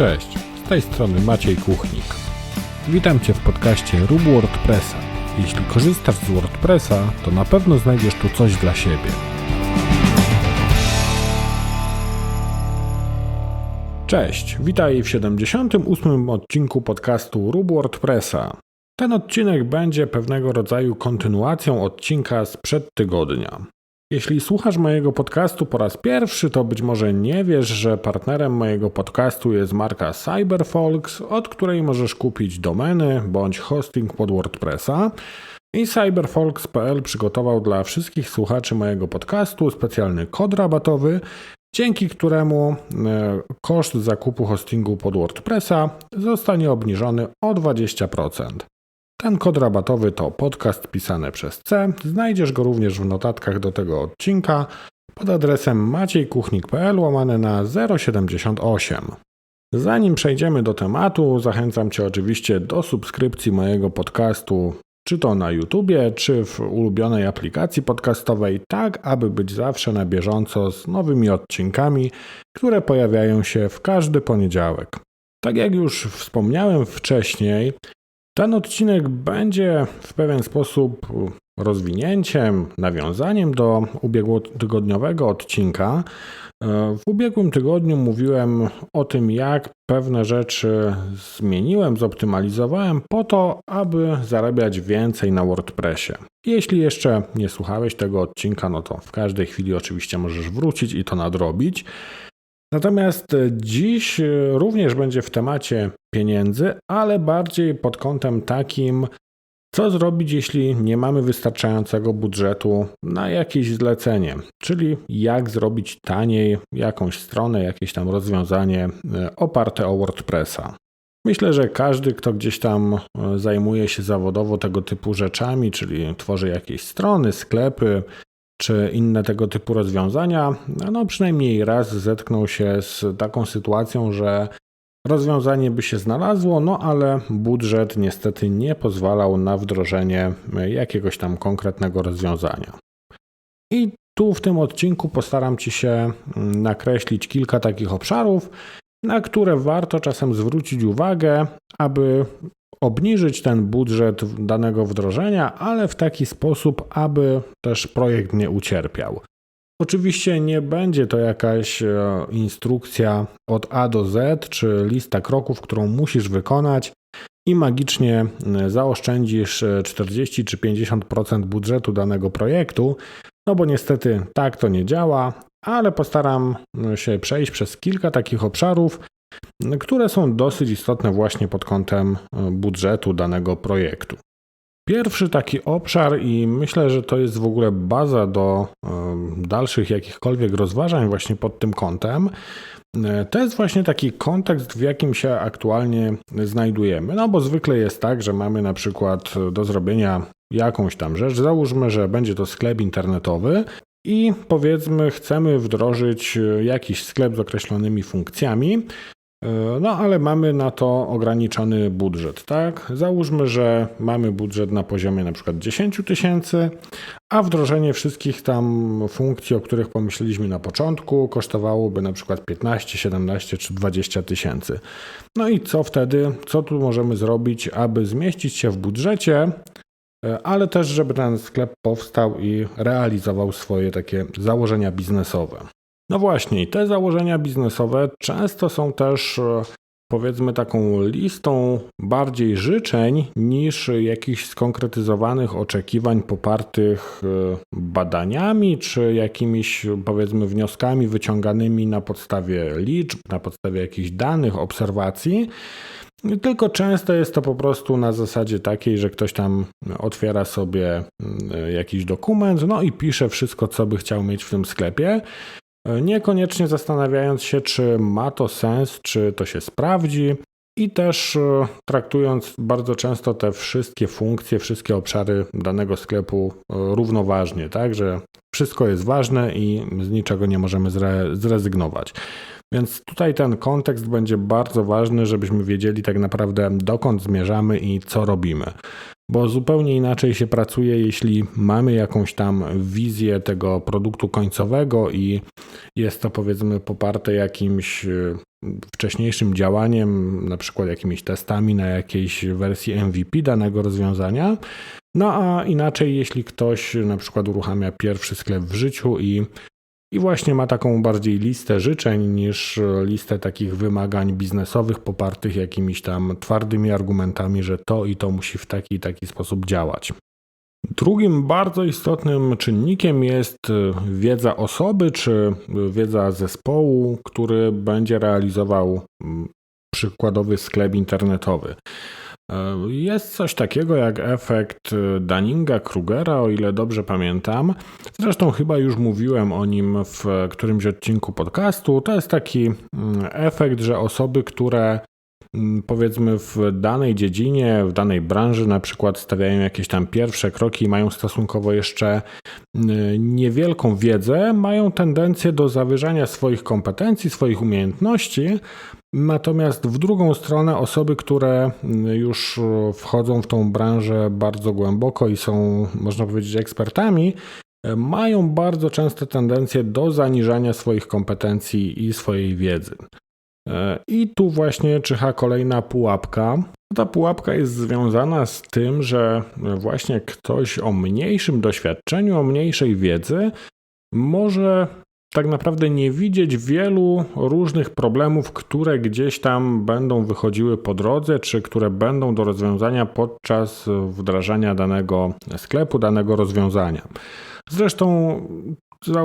Cześć, z tej strony Maciej Kuchnik. Witam Cię w podcaście Rób WordPressa. Jeśli korzystasz z WordPressa, to na pewno znajdziesz tu coś dla siebie. Cześć, witaj w 78. odcinku podcastu Rób WordPressa. Ten odcinek będzie pewnego rodzaju kontynuacją odcinka sprzed tygodnia. Jeśli słuchasz mojego podcastu po raz pierwszy, to być może nie wiesz, że partnerem mojego podcastu jest marka Cyberfolks, od której możesz kupić domeny bądź hosting pod WordPressa. I cyberfolks.pl przygotował dla wszystkich słuchaczy mojego podcastu specjalny kod rabatowy, dzięki któremu e, koszt zakupu hostingu pod WordPressa zostanie obniżony o 20%. Ten kod rabatowy to podcast pisane przez C. Znajdziesz go również w notatkach do tego odcinka pod adresem maciejkuchnik.pl łamane na 078. Zanim przejdziemy do tematu, zachęcam Cię oczywiście do subskrypcji mojego podcastu, czy to na YouTubie, czy w ulubionej aplikacji podcastowej, tak aby być zawsze na bieżąco z nowymi odcinkami, które pojawiają się w każdy poniedziałek. Tak jak już wspomniałem wcześniej, ten odcinek będzie w pewien sposób rozwinięciem, nawiązaniem do ubiegłotygodniowego odcinka. W ubiegłym tygodniu mówiłem o tym, jak pewne rzeczy zmieniłem, zoptymalizowałem po to, aby zarabiać więcej na WordPressie. Jeśli jeszcze nie słuchałeś tego odcinka, no to w każdej chwili oczywiście możesz wrócić i to nadrobić. Natomiast e, dziś e, również będzie w temacie pieniędzy, ale bardziej pod kątem takim, co zrobić, jeśli nie mamy wystarczającego budżetu na jakieś zlecenie, czyli jak zrobić taniej jakąś stronę, jakieś tam rozwiązanie e, oparte o WordPressa. Myślę, że każdy, kto gdzieś tam zajmuje się zawodowo tego typu rzeczami, czyli tworzy jakieś strony, sklepy, czy inne tego typu rozwiązania, no przynajmniej raz zetknął się z taką sytuacją, że rozwiązanie by się znalazło, no ale budżet niestety nie pozwalał na wdrożenie jakiegoś tam konkretnego rozwiązania. I tu w tym odcinku postaram Ci się nakreślić kilka takich obszarów, na które warto czasem zwrócić uwagę, aby obniżyć ten budżet danego wdrożenia, ale w taki sposób, aby też projekt nie ucierpiał. Oczywiście nie będzie to jakaś e, instrukcja od A do Z, czy lista kroków, którą musisz wykonać i magicznie zaoszczędzisz 40 e, czy 50% budżetu danego projektu, no bo niestety tak to nie działa, ale postaram się przejść przez kilka takich obszarów, które są dosyć istotne właśnie pod kątem e, budżetu danego projektu. Pierwszy taki obszar, i myślę, że to jest w ogóle baza do e, dalszych jakichkolwiek rozważań, właśnie pod tym kątem, e, to jest właśnie taki kontekst, w jakim się aktualnie znajdujemy. No bo zwykle jest tak, że mamy na przykład do zrobienia jakąś tam rzecz. Załóżmy, że będzie to sklep internetowy. I powiedzmy, chcemy wdrożyć jakiś sklep z określonymi funkcjami, no, ale mamy na to ograniczony budżet, tak? Załóżmy, że mamy budżet na poziomie na przykład 10 tysięcy, a wdrożenie wszystkich tam funkcji, o których pomyśleliśmy na początku, kosztowałoby na przykład 15, 17 czy 20 tysięcy. No i co wtedy? Co tu możemy zrobić, aby zmieścić się w budżecie, e, ale też, żeby ten sklep powstał i realizował swoje takie założenia biznesowe? No właśnie, te założenia biznesowe często są też e, powiedzmy taką listą bardziej życzeń niż jakichś skonkretyzowanych oczekiwań popartych e, badaniami czy jakimiś powiedzmy wnioskami wyciąganymi na podstawie liczb, na podstawie jakichś danych, obserwacji. Tylko często jest to po prostu na zasadzie takiej, że ktoś tam otwiera sobie mm, jakiś dokument, no i pisze wszystko, co by chciał mieć w tym sklepie. Niekoniecznie zastanawiając się, czy ma to sens, czy to się sprawdzi, i też e, traktując bardzo często te wszystkie funkcje, wszystkie obszary danego sklepu e, równoważnie, tak, że wszystko jest ważne i z niczego nie możemy zre zrezygnować. Więc tutaj ten kontekst będzie bardzo ważny, żebyśmy wiedzieli tak naprawdę dokąd zmierzamy i co robimy. bo zupełnie inaczej się pracuje, jeśli mamy jakąś tam wizję tego produktu końcowego i jest to powiedzmy poparte jakimś e, wcześniejszym działaniem, na przykład jakimiś testami na jakiejś wersji MVP danego rozwiązania. No a inaczej, jeśli ktoś na przykład uruchamia pierwszy sklep w życiu i i właśnie ma taką bardziej listę życzeń niż listę takich wymagań biznesowych popartych jakimiś tam twardymi argumentami, że to i to musi w taki i taki sposób działać. Drugim bardzo istotnym czynnikiem jest wiedza osoby czy wiedza zespołu, który będzie realizował mm, przykładowy sklep internetowy. Jest coś takiego jak efekt Dunninga-Krugera, o ile dobrze pamiętam. Zresztą chyba już mówiłem o nim w którymś odcinku podcastu. To jest taki mm, efekt, że osoby, które mm, powiedzmy w danej dziedzinie, w danej branży na przykład stawiają jakieś tam pierwsze kroki i mają stosunkowo jeszcze mm, niewielką wiedzę, mają tendencję do zawyżania swoich kompetencji, swoich umiejętności, Natomiast w drugą stronę osoby, które już wchodzą w tą branżę bardzo głęboko i są, można powiedzieć, ekspertami, mają bardzo często tendencję do zaniżania swoich kompetencji i swojej wiedzy. I tu właśnie czyha kolejna pułapka. Ta pułapka jest związana z tym, że właśnie ktoś o mniejszym doświadczeniu, o mniejszej wiedzy może tak naprawdę nie widzieć wielu różnych problemów, które gdzieś tam będą wychodziły po drodze, czy które będą do rozwiązania podczas wdrażania danego sklepu, danego rozwiązania. Zresztą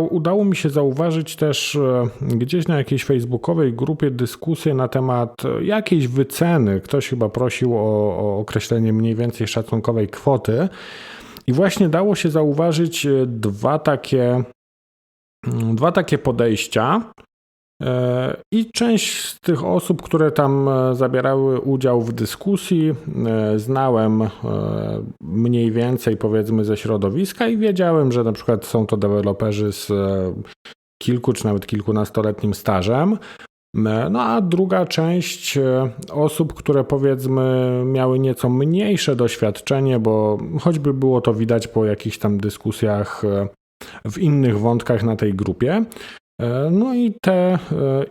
udało mi się zauważyć też e, gdzieś na jakiejś facebookowej grupie dyskusję na temat jakiejś wyceny. Ktoś chyba prosił o, o określenie mniej więcej szacunkowej kwoty. I właśnie dało się zauważyć e, dwa takie dwa takie podejścia. E, I część z tych osób, które tam e, zabierały udział w dyskusji, e, znałem mniej więcej powiedzmy ze środowiska i wiedziałem, że na przykład są to deweloperzy z kilku czy nawet kilkunastoletnim stażem. No a druga część osób, które powiedzmy miały nieco mniejsze doświadczenie, bo choćby było to widać po jakichś tam dyskusjach w innych wątkach na tej grupie. E, no i te, e,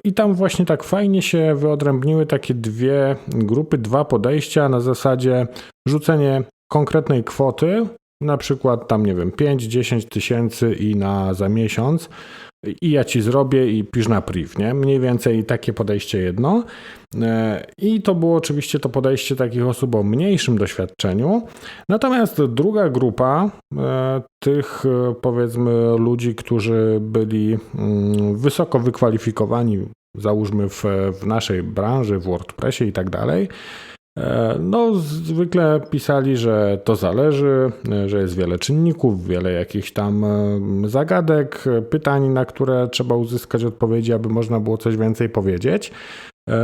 i tam właśnie tak fajnie się wyodrębniły takie dwie grupy, dwa podejścia na zasadzie rzucenie konkretnej kwoty, na przykład tam nie wiem, 5-10 tysięcy i na za miesiąc i ja ci zrobię i pisz na priv, nie? Mniej więcej takie podejście jedno. E, I to było oczywiście to podejście takich osób o mniejszym doświadczeniu. Natomiast druga grupa e, tych e, powiedzmy ludzi, którzy byli mm, wysoko wykwalifikowani, załóżmy w, w naszej branży, w WordPressie i tak dalej, no, zwykle pisali, że to zależy, e, że jest wiele czynników, wiele jakichś tam e, zagadek, pytań, na które trzeba uzyskać odpowiedzi, aby można było coś więcej powiedzieć.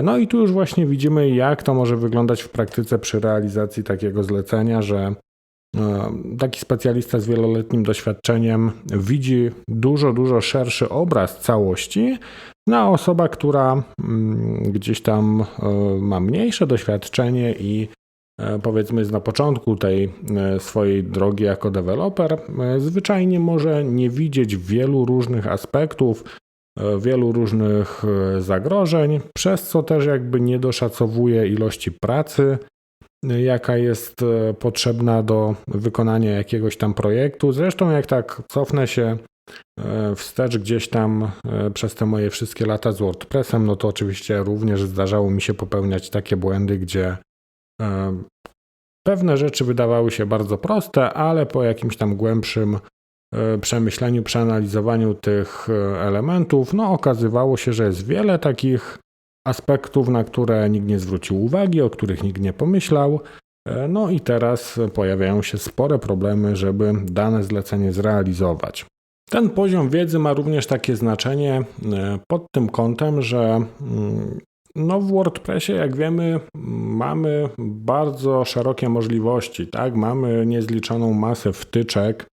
No i tu już właśnie widzimy, jak to może wyglądać w praktyce przy realizacji takiego zlecenia, że taki specjalista z wieloletnim doświadczeniem widzi dużo, dużo szerszy obraz całości, na osoba, która mm, gdzieś tam e, ma mniejsze doświadczenie i e, powiedzmy jest na początku tej e, swojej drogi jako deweloper, zwyczajnie może nie widzieć wielu różnych aspektów, wielu różnych zagrożeń, przez co też jakby nie doszacowuje ilości pracy, jaka jest potrzebna do wykonania jakiegoś tam projektu. Zresztą jak tak cofnę się wstecz gdzieś tam e, przez te moje wszystkie lata z WordPressem, no to oczywiście również zdarzało mi się popełniać takie błędy, gdzie e, pewne rzeczy wydawały się bardzo proste, ale po jakimś tam głębszym przemyśleniu, przeanalizowaniu tych elementów, no okazywało się, że jest wiele takich aspektów, na które nikt nie zwrócił uwagi, o których nikt nie pomyślał. No i teraz pojawiają się spore problemy, żeby dane zlecenie zrealizować. Ten poziom wiedzy ma również takie znaczenie e, pod tym kątem, że mm, no w WordPressie, jak wiemy, mamy bardzo szerokie możliwości, tak? Mamy niezliczoną masę wtyczek,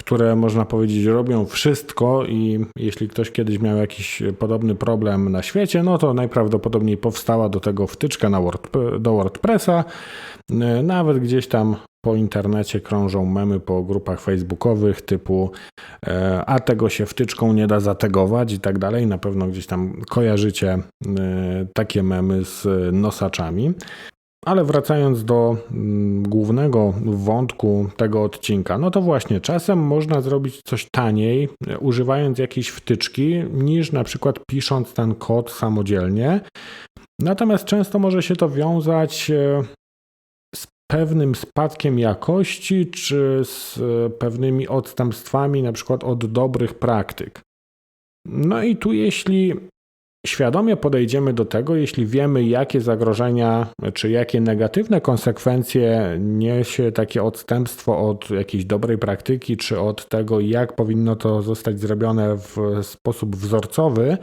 które można powiedzieć robią wszystko i jeśli ktoś kiedyś miał jakiś podobny problem na świecie, no to najprawdopodobniej powstała do tego wtyczka na Word, do WordPressa. E, nawet gdzieś tam po internecie krążą memy po grupach facebookowych typu e, a tego się wtyczką nie da zategować i tak dalej. Na pewno gdzieś tam kojarzycie e, takie memy z nosaczami. Ale wracając do mm, głównego wątku tego odcinka, no to właśnie czasem można zrobić coś taniej, używając jakiejś wtyczki, niż na przykład pisząc ten kod samodzielnie. Natomiast często może się to wiązać e, pewnym spadkiem jakości, czy z e, pewnymi odstępstwami, na przykład od dobrych praktyk. No i tu, jeśli świadomie podejdziemy do tego, jeśli wiemy, jakie zagrożenia czy jakie negatywne konsekwencje niesie takie odstępstwo od jakiejś dobrej praktyki, czy od tego, jak powinno to zostać zrobione w sposób wzorcowy.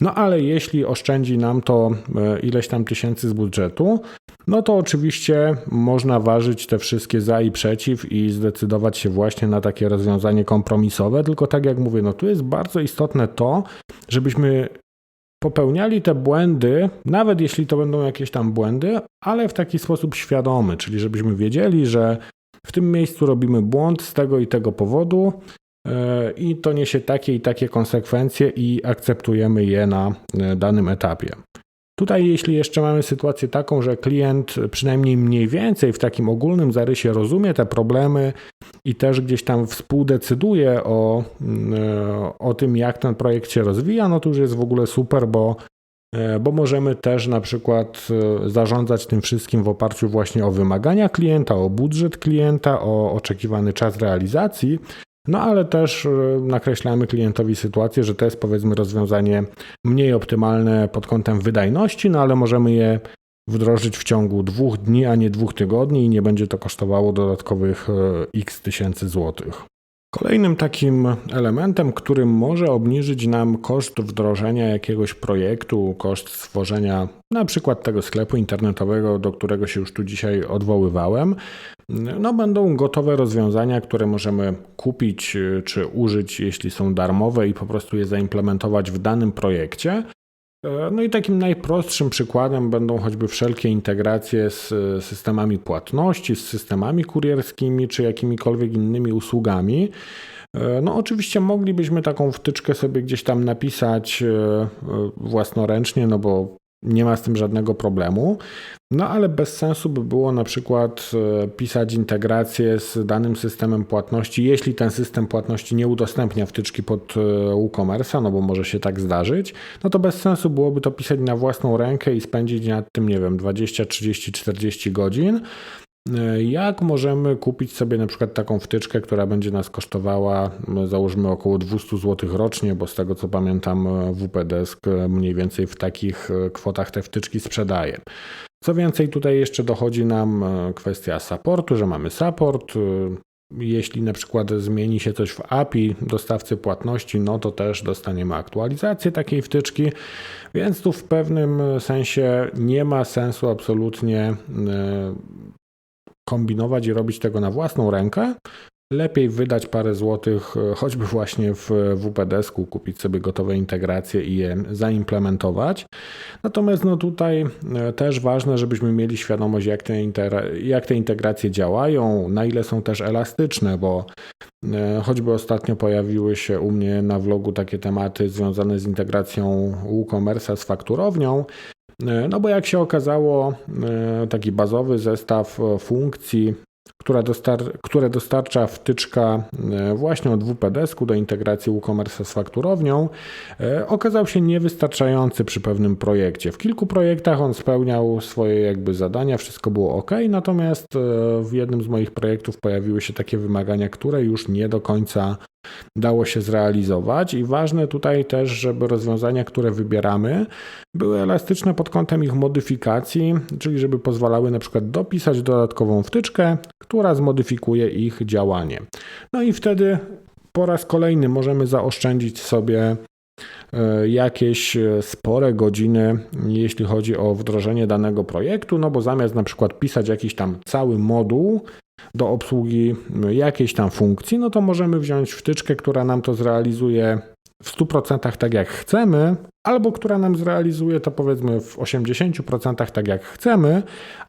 No ale jeśli oszczędzi nam to e, ileś tam tysięcy z budżetu, no to oczywiście można ważyć te wszystkie za i przeciw i zdecydować się właśnie na takie rozwiązanie kompromisowe. Tylko tak jak mówię, no tu jest bardzo istotne to, żebyśmy popełniali te błędy, nawet jeśli to będą jakieś tam błędy, ale w taki sposób świadomy, czyli żebyśmy wiedzieli, że w tym miejscu robimy błąd z tego i tego powodu i to niesie takie i takie konsekwencje i akceptujemy je na e, danym etapie. Tutaj, jeśli jeszcze mamy sytuację taką, że klient przynajmniej mniej więcej w takim ogólnym zarysie rozumie te problemy i też gdzieś tam współdecyduje o, mm, o tym, jak ten projekt się rozwija, no to już jest w ogóle super, bo, e, bo możemy też na przykład e, zarządzać tym wszystkim w oparciu właśnie o wymagania klienta, o budżet klienta, o oczekiwany czas realizacji. No ale też e, nakreślamy klientowi sytuację, że to jest powiedzmy rozwiązanie mniej optymalne pod kątem wydajności, no ale możemy je wdrożyć w ciągu dwóch dni, a nie dwóch tygodni i nie będzie to kosztowało dodatkowych e, x tysięcy złotych. Kolejnym takim elementem, który może obniżyć nam koszt wdrożenia jakiegoś projektu, koszt stworzenia na przykład tego sklepu internetowego, do którego się już tu dzisiaj odwoływałem, no będą gotowe rozwiązania, które możemy kupić e, czy użyć, jeśli są darmowe i po prostu je zaimplementować w danym projekcie. E, no i takim najprostszym przykładem będą choćby wszelkie integracje z systemami płatności, z systemami kurierskimi czy jakimikolwiek innymi usługami. E, no, oczywiście moglibyśmy taką wtyczkę sobie gdzieś tam napisać własnoręcznie, no bo nie ma z tym żadnego problemu. No ale bez sensu by było na przykład e, pisać integrację z danym systemem płatności, jeśli ten system płatności nie udostępnia wtyczki pod e, WooCommerce, no bo może się tak zdarzyć, no to bez sensu byłoby to pisać na własną rękę i spędzić nad tym, nie wiem, 20, 30, 40 godzin. E, jak możemy kupić sobie na przykład taką wtyczkę, która będzie nas kosztowała, załóżmy około 200 zł rocznie, bo z tego co pamiętam, WPDesk mniej więcej w takich kwotach te wtyczki sprzedaje. Co więcej, tutaj jeszcze dochodzi nam e, kwestia supportu, że mamy support. E, jeśli na przykład zmieni się coś w API dostawcy płatności, no to też dostaniemy aktualizację takiej wtyczki, więc tu w pewnym sensie nie ma sensu absolutnie e, kombinować i robić tego na własną rękę, Lepiej wydać parę złotych, e, choćby właśnie w WPDS-ku, kupić sobie gotowe integracje i je zaimplementować. Natomiast no tutaj e, też ważne, żebyśmy mieli świadomość, jak te, jak te integracje działają, na ile są też elastyczne, bo e, choćby ostatnio pojawiły się u mnie na vlogu takie tematy związane z integracją WooCommerce'a z fakturownią. No bo jak się okazało, taki bazowy zestaw funkcji która dostar które dostarcza wtyczka e, właśnie od WPDS-ku do integracji WooCommerce z fakturownią, e, okazał się niewystarczający przy pewnym projekcie. W kilku projektach on spełniał swoje jakby zadania, wszystko było ok, natomiast e, w jednym z moich projektów pojawiły się takie wymagania, które już nie do końca dało się zrealizować i ważne tutaj też, żeby rozwiązania, które wybieramy, były elastyczne pod kątem ich modyfikacji, czyli żeby pozwalały na przykład dopisać dodatkową wtyczkę, która zmodyfikuje ich działanie. No i wtedy po raz kolejny możemy zaoszczędzić sobie e, jakieś spore godziny, jeśli chodzi o wdrożenie danego projektu, no bo zamiast na przykład pisać jakiś tam cały moduł, do obsługi jakiejś tam funkcji, no to możemy wziąć wtyczkę, która nam to zrealizuje w 100% tak jak chcemy, albo która nam zrealizuje to powiedzmy w 80% tak jak chcemy,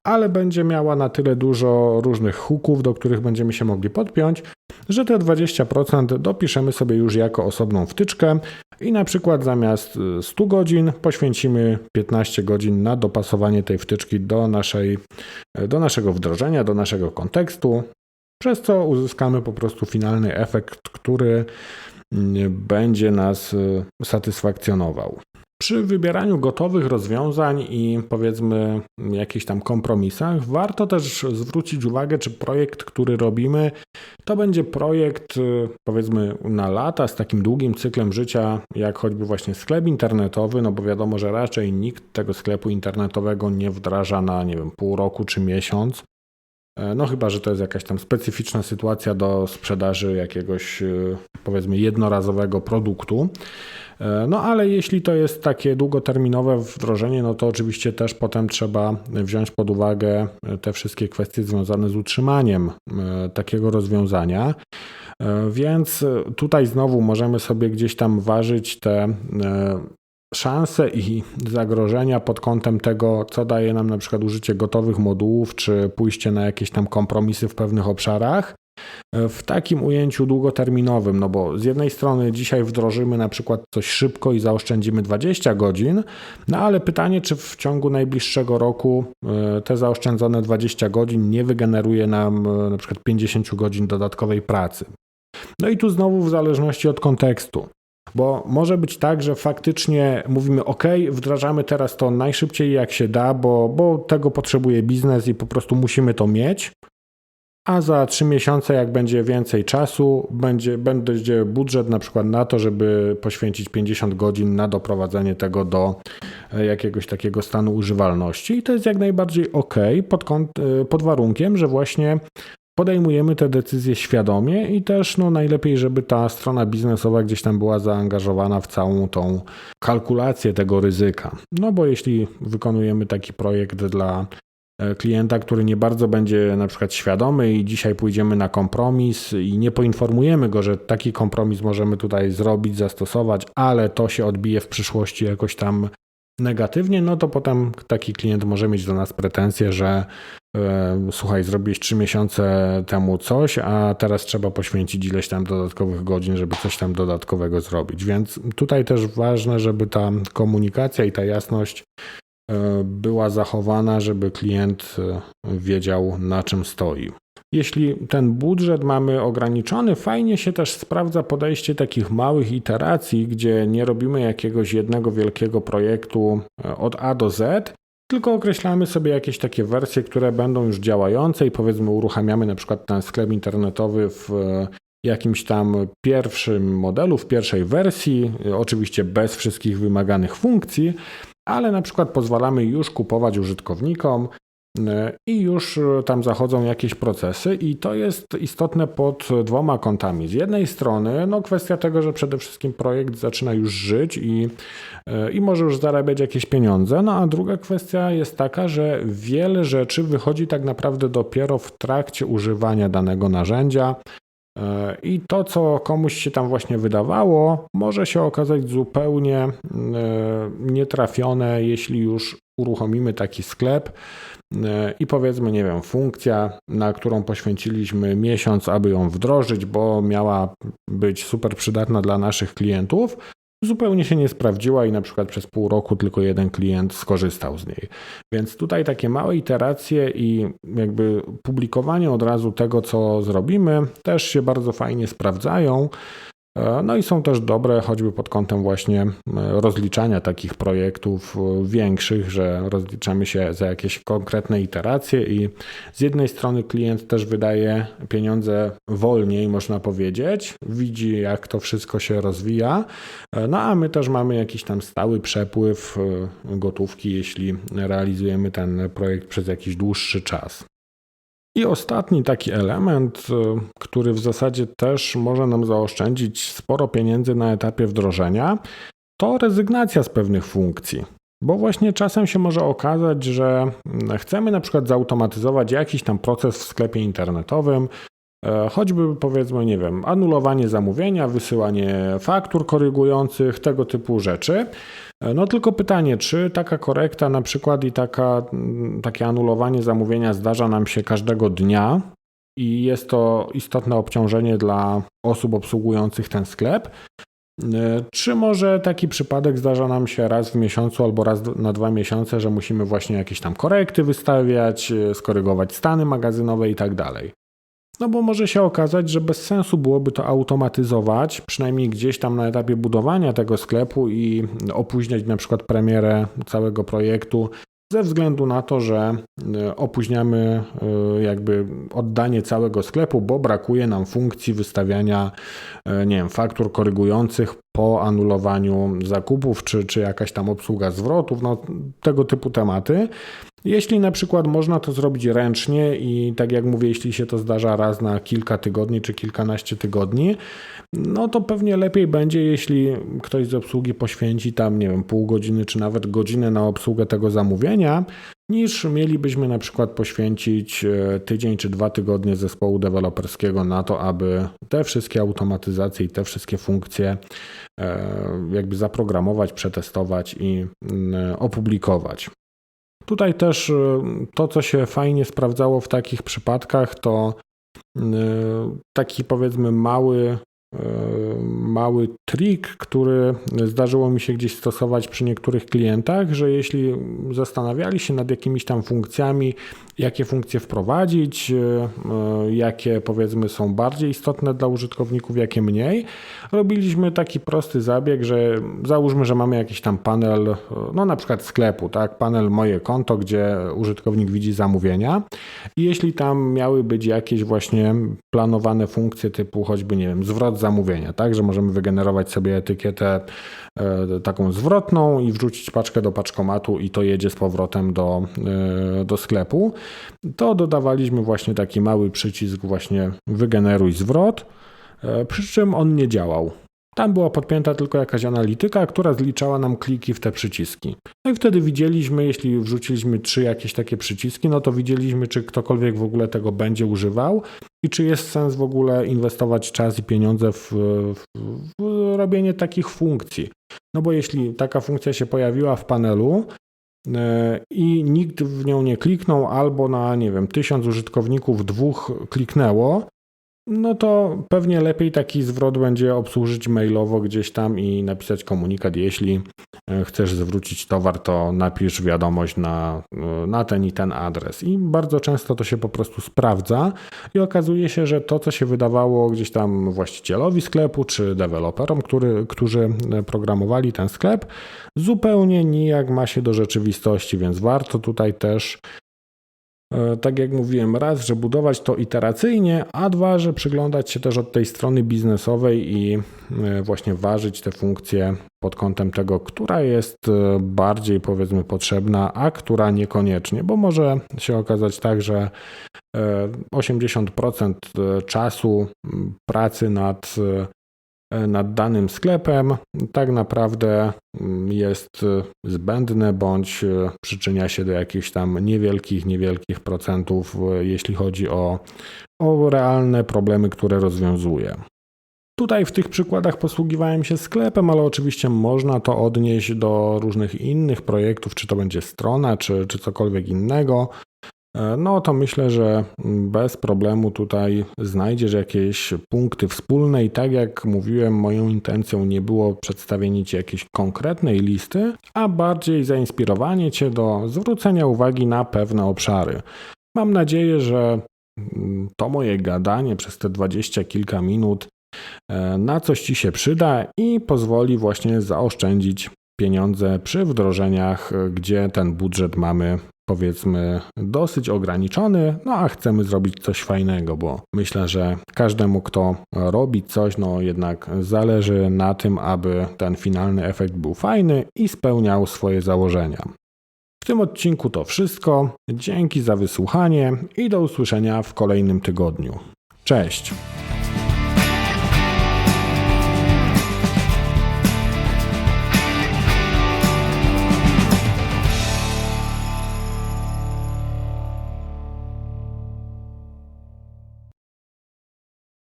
ale będzie miała na tyle dużo różnych hooków, do których będziemy się mogli podpiąć, że te 20% dopiszemy sobie już jako osobną wtyczkę i na przykład zamiast 100 godzin poświęcimy 15 godzin na dopasowanie tej wtyczki do, naszej, do naszego wdrożenia, do naszego kontekstu, przez co uzyskamy po prostu finalny efekt, który będzie nas y, satysfakcjonował. Przy wybieraniu gotowych rozwiązań i powiedzmy jakichś tam kompromisach, warto też zwrócić uwagę, czy projekt, który robimy, to będzie projekt y, powiedzmy na lata z takim długim cyklem życia, jak choćby właśnie sklep internetowy, no bo wiadomo, że raczej nikt tego sklepu internetowego nie wdraża na nie wiem, pół roku czy miesiąc. E, no chyba, że to jest jakaś tam specyficzna sytuacja do sprzedaży jakiegoś y, powiedzmy jednorazowego produktu. E, no ale jeśli to jest takie długoterminowe wdrożenie, no to oczywiście też potem trzeba wziąć pod uwagę te wszystkie kwestie związane z utrzymaniem e, takiego rozwiązania. Więc tutaj znowu możemy sobie gdzieś tam ważyć te szanse i zagrożenia pod kątem tego, co daje nam na przykład użycie gotowych modułów, czy pójście na jakieś tam kompromisy w pewnych obszarach. W takim ujęciu długoterminowym, no bo z jednej strony dzisiaj wdrożymy na przykład coś szybko i zaoszczędzimy 20 godzin, no ale pytanie, czy w ciągu najbliższego roku e, te zaoszczędzone 20 godzin nie wygeneruje nam e, na przykład 50 godzin dodatkowej pracy. No i tu znowu w zależności od kontekstu. Bo może być tak, że faktycznie mówimy, OK, wdrażamy teraz to najszybciej jak się da, bo, bo tego potrzebuje biznes i po prostu musimy to mieć. A za trzy miesiące, jak będzie więcej czasu, będzie, będzie budżet na przykład na to, żeby poświęcić 50 godzin na doprowadzenie tego do e, jakiegoś takiego stanu używalności. I to jest jak najbardziej OK, pod, e, pod warunkiem, że właśnie podejmujemy te decyzje świadomie i też no, najlepiej, żeby ta strona biznesowa gdzieś tam była zaangażowana w całą tą kalkulację tego ryzyka. No bo jeśli wykonujemy taki projekt dla e, klienta, który nie bardzo będzie na przykład świadomy i dzisiaj pójdziemy na kompromis i nie poinformujemy go, że taki kompromis możemy tutaj zrobić, zastosować, ale to się odbije w przyszłości jakoś tam negatywnie, no to potem taki klient może mieć do nas pretensje, że słuchaj, zrobiłeś trzy miesiące temu coś, a teraz trzeba poświęcić ileś tam dodatkowych godzin, żeby coś tam dodatkowego zrobić. Więc tutaj też ważne, żeby ta komunikacja i ta jasność e, była zachowana, żeby klient e, wiedział na czym stoi. Jeśli ten budżet mamy ograniczony, fajnie się też sprawdza podejście takich małych iteracji, gdzie nie robimy jakiegoś jednego wielkiego projektu e, od A do Z, tylko określamy sobie jakieś takie wersje, które będą już działające i powiedzmy uruchamiamy na przykład ten sklep internetowy w e, jakimś tam pierwszym modelu, w pierwszej wersji, e, oczywiście bez wszystkich wymaganych funkcji, ale na przykład pozwalamy już kupować użytkownikom i już e, tam zachodzą jakieś procesy, i to jest istotne pod dwoma kątami. Z jednej strony, no kwestia tego, że przede wszystkim projekt zaczyna już żyć i, e, i może już zarabiać jakieś pieniądze, no a druga kwestia jest taka, że wiele rzeczy wychodzi tak naprawdę dopiero w trakcie używania danego narzędzia. E, I to, co komuś się tam właśnie wydawało, może się okazać zupełnie nietrafione, jeśli już uruchomimy taki sklep E, i powiedzmy, nie wiem, funkcja, na którą poświęciliśmy miesiąc, aby ją wdrożyć, bo miała być super przydatna dla naszych klientów, zupełnie się nie sprawdziła i na przykład przez pół roku tylko jeden klient skorzystał z niej. Więc tutaj takie małe iteracje i jakby publikowanie od razu tego, co zrobimy, też się bardzo fajnie sprawdzają. E, no i są też dobre, choćby pod kątem właśnie e, rozliczania takich projektów e, większych, że rozliczamy się za jakieś konkretne iteracje i z jednej strony klient też wydaje pieniądze wolniej, można powiedzieć, widzi jak to wszystko się rozwija, no a my też mamy jakiś tam stały przepływ gotówki, jeśli realizujemy ten projekt przez jakiś dłuższy czas. I ostatni taki element, y, który w zasadzie też może nam zaoszczędzić sporo pieniędzy na etapie wdrożenia, to rezygnacja z pewnych funkcji. Bo właśnie czasem się może okazać, że chcemy na przykład zautomatyzować jakiś tam proces w sklepie internetowym, E, Choćby powiedzmy, nie wiem, anulowanie zamówienia, wysyłanie faktur korygujących, tego typu rzeczy. No tylko pytanie, czy taka korekta na przykład i taka, mm, takie anulowanie zamówienia zdarza nam się każdego dnia i jest to istotne obciążenie dla osób obsługujących ten sklep? E, Czy może taki przypadek zdarza nam się raz w miesiącu albo raz na dwa miesiące, że musimy właśnie jakieś tam korekty wystawiać, e, skorygować stany magazynowe i tak dalej? No bo może się okazać, że bez sensu byłoby to automatyzować, przynajmniej gdzieś tam na etapie budowania tego sklepu i opóźniać na przykład premierę całego projektu ze względu na to, że e, opóźniamy e, jakby oddanie całego sklepu, bo brakuje nam funkcji wystawiania, e, nie wiem, faktur korygujących po anulowaniu zakupów, czy, czy jakaś tam obsługa zwrotów, no tego typu tematy. Jeśli na przykład można to zrobić ręcznie i tak jak mówię, jeśli się to zdarza raz na kilka tygodni czy kilkanaście tygodni, no to pewnie lepiej będzie, jeśli ktoś z obsługi poświęci tam, nie wiem, pół godziny czy nawet godzinę na obsługę tego zamówienia, niż mielibyśmy na przykład poświęcić e, tydzień czy dwa tygodnie zespołu deweloperskiego na to, aby te wszystkie automatyzacje i te wszystkie funkcje e, jakby zaprogramować, przetestować i mm, opublikować. Tutaj też y, to, co się fajnie sprawdzało w takich przypadkach, to y, taki powiedzmy mały, mały trik, który zdarzyło mi się gdzieś stosować przy niektórych klientach, że jeśli zastanawiali się nad jakimiś tam funkcjami, jakie funkcje wprowadzić, jakie powiedzmy są bardziej istotne dla użytkowników, jakie mniej, robiliśmy taki prosty zabieg, że załóżmy, że mamy jakiś tam panel, no na przykład sklepu, tak, panel moje konto, gdzie użytkownik widzi zamówienia. I jeśli tam miały być jakieś właśnie planowane funkcje typu choćby, nie wiem, zwrot zamówienia, tak, że możemy wygenerować sobie etykietę e, taką zwrotną i wrzucić paczkę do paczkomatu i to jedzie z powrotem do, e, do sklepu, to dodawaliśmy właśnie taki mały przycisk właśnie wygeneruj zwrot, e, przy czym on nie działał. Tam była podpięta tylko jakaś analityka, która zliczała nam kliki w te przyciski. No i wtedy widzieliśmy, jeśli wrzuciliśmy trzy jakieś takie przyciski, no to widzieliśmy, czy ktokolwiek w ogóle tego będzie używał i czy jest sens w ogóle inwestować czas i pieniądze w, w, w robienie takich funkcji. No bo jeśli taka funkcja się pojawiła w panelu, e, i nikt w nią nie kliknął, albo na, nie wiem, tysiąc użytkowników dwóch kliknęło, no to pewnie lepiej taki zwrot będzie obsłużyć mailowo gdzieś tam i napisać komunikat. Jeśli e, chcesz zwrócić towar, to napisz wiadomość na, e, na ten i ten adres. I bardzo często to się po prostu sprawdza i okazuje się, że to, co się wydawało gdzieś tam właścicielowi sklepu czy deweloperom, który, którzy programowali ten sklep, zupełnie nijak ma się do rzeczywistości, więc warto tutaj też E, tak jak mówiłem, raz, że budować to iteracyjnie, a dwa, że przyglądać się też od tej strony biznesowej i e, właśnie ważyć te funkcje pod kątem tego, która jest e, bardziej powiedzmy potrzebna, a która niekoniecznie, bo może się okazać tak, że 80% czasu pracy nad nad danym sklepem tak naprawdę jest zbędne bądź przyczynia się do jakichś tam niewielkich, niewielkich procentów, jeśli chodzi o, o realne problemy, które rozwiązuje. Tutaj w tych przykładach posługiwałem się sklepem, ale oczywiście można to odnieść do różnych innych projektów, czy to będzie strona, czy, czy cokolwiek innego. No to myślę, że bez problemu tutaj znajdziesz jakieś punkty wspólne i tak jak mówiłem, moją intencją nie było przedstawienie Ci jakiejś konkretnej listy, a bardziej zainspirowanie Cię do zwrócenia uwagi na pewne obszary. Mam nadzieję, że to moje gadanie przez te dwadzieścia kilka minut e, na coś Ci się przyda i pozwoli właśnie zaoszczędzić pieniądze przy wdrożeniach, gdzie ten budżet mamy powiedzmy dosyć ograniczony, no a chcemy zrobić coś fajnego, bo myślę, że każdemu, kto robi coś, no jednak zależy na tym, aby ten finalny efekt był fajny i spełniał swoje założenia. W tym odcinku to wszystko. Dzięki za wysłuchanie i do usłyszenia w kolejnym tygodniu. Cześć!